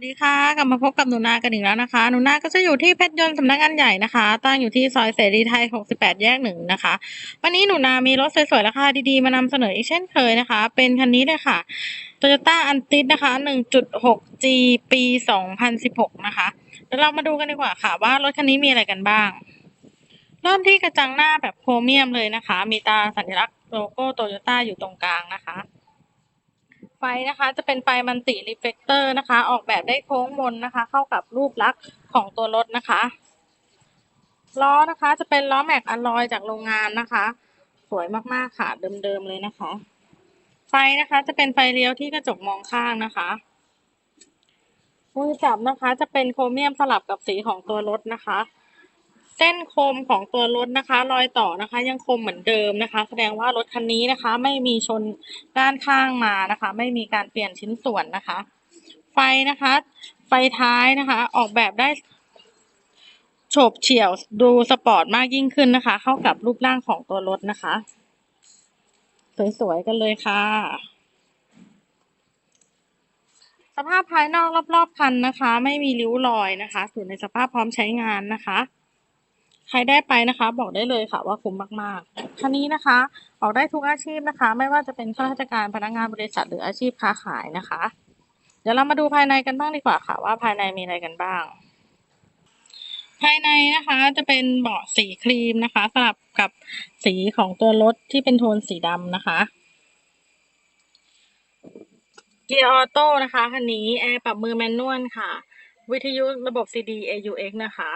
วัสดีค่ะกลับมาพบกับหนูนากันอีกแล้วนะคะ หนูนาก็จะอยู่ที่เพชรยนต์สำนักงานใหญ่นะคะ ตั้งอยู่ที่ซอยเสรีไทย 68 แยกหนึ่งนะคะ วันนี้หนูนามีรถสวยๆราคาดีๆ มานำเสนออีกเช่นเคยนะคะ เป็นคันนี้เลยค่ะ Toyota a n t i s นะคะ 1.6G ปี 2016 นะคะเดี๋ยวเรามาดูกันดีกว่าค่ะ ว่ารถคันนี้มีอะไรกันบ้าง เริ่มที่กระจังหน้าแบบโครเมียมเลยนะคะ มีตาสัญลักษณ์โลโก้โตโยต้าอยู่ตรงกลางนะคะ ไฟนะคะ จะเป็นไฟมันติรีเฟกเตอร์นะคะ ออกแบบได้โค้งมนนะคะ เข้ากับรูปลักษณ์ของตัวรถนะคะ ล้อนะคะจะเป็นล้อแม็กอลลอยจากโรงงานนะคะ สวยมากๆค่ะ เดิมๆเลยนะคะ ไฟนะคะจะเป็นไฟเลี้ยวที่กระจกมองข้างนะคะมือจับนะคะจะเป็นโครเมียมสลับกับสีของตัวรถนะคะ เส้นคมของตัวรถนะคะ รอยต่อนะคะ ยังคมเหมือนเดิมนะคะ แสดงว่ารถคันนี้นะคะ ไม่มีชนด้านข้างมานะคะ ไม่มีการเปลี่ยนชิ้นส่วนนะคะ ไฟนะคะ ไฟท้ายนะคะ ออกแบบได้โฉบเฉี่ยวดูสปอร์ตมากยิ่งขึ้นนะคะ เข้ากับรูปร่างของตัวรถนะคะ สวยๆกันเลยค่ะ สภาพภายนอกรอบๆคันนะคะ ไม่มีริ้วรอยนะคะอยู่ในสภาพพร้อมใช้งานนะคะ ใครได้ไปนะคะ บอกได้เลยค่ะว่าคุ้มมากๆคันนี้นะคะ ออกได้ทุกอาชีพนะคะ ไม่ว่าจะเป็นข้าราชการพนักงานบริษัทหรืออาชีพค้าขายนะคะ เดี๋ยวเรามาดูภายในกันบ้างดีกว่าค่ะ ว่าภายในมีอะไรกันบ้าง ภายในนะคะจะเป็นเบาะสีครีมนะคะ สลับกับสีของตัวรถที่เป็นโทนสีดำนะคะเกียร์ออโต้นะคะคันนี้แอร์ปรับมือแมนนวลค่ะ วิทยุระบบ CD AUX นะคะ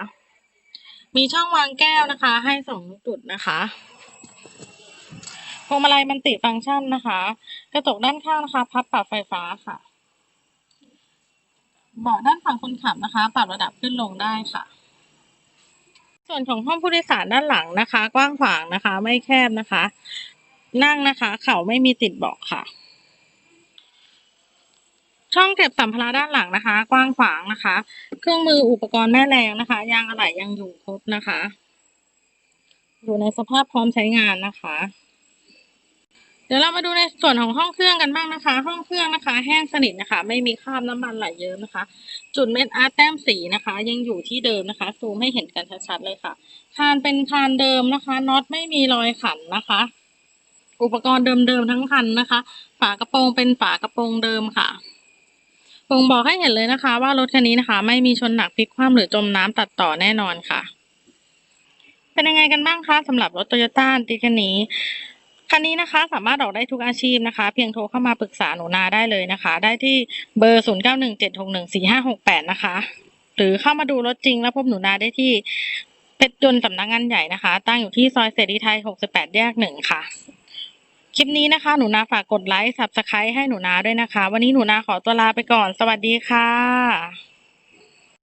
มีช่องวางแก้วนะคะ ให้สองจุดนะคะพวงมาลัยมันติฟังก์ชันนะคะ กระจกด้านข้างนะคะ พับปรับไฟฟ้าค่ะ เบาะด้านฝั่งคนขับนะคะ ปรับระดับขึ้นลงได้ค่ะ ส่วนของห้องผู้โดยสารด้านหลังนะคะ กว้างขวางนะคะ ไม่แคบนะคะ นั่งนะคะ เข่าไม่มีติดเบาะค่ะ ช่องเก็บสัมภาระด้านหลังนะคะ กว้างขวางนะคะ เครื่องมืออุปกรณ์แม่แรงนะคะยางอะไหล่ยังอยู่ครบนะคะ อยู่ในสภาพพร้อมใช้งานนะคะ เดี๋ยวเรามาดูในส่วนของห้องเครื่องกันบ้างนะคะ ห้องเครื่องนะคะ แห้งสนิทนะคะ ไม่มีคราบน้ำมันไหลเยิ้มนะคะ จุดเม็ดอาร์ตแต้มสีนะคะ ยังอยู่ที่เดิมนะคะซูมให้เห็นกันชัดๆเลยค่ะ คานเป็นคานเดิมนะคะน็อตไม่มีรอยขันนะคะอุปกรณ์เดิมๆทั้งคันนะคะ ฝากระโปรงเป็นฝากระโปรงเดิมค่ะ บ่งบอกให้เห็นเลยนะคะ ว่ารถคันนี้นะคะ ไม่มีชนหนักพลิกคว่ำหรือจมน้ำตัดต่อแน่นอนค่ะ เป็นยังไงกันบ้างคะสำหรับรถโตโยต้าติคันนี้คันนี้นะคะสามารถออกได้ทุกอาชีพนะคะ เพียงโทรเข้ามาปรึกษาหนูนาได้เลยนะคะ ได้ที่เบอร์ 0 9 1 7 6 1 4 5 6 8 นะคะ หรือเข้ามาดูรถจริงแล้วพบหนูนาได้ที่เพชรยนต์สำนักงานใหญ่นะคะ ตั้งอยู่ที่ซอยเสรีไทย 68 แยกหนึ่งค่ะ คลิปนี้นะคะ หนูนาฝากกดไลค์ s u b สไคร b e ให้หนูนาด้วยนะคะ วันนี้หนูนาขอตัวลาไปก่อน สวัสดีค่ะ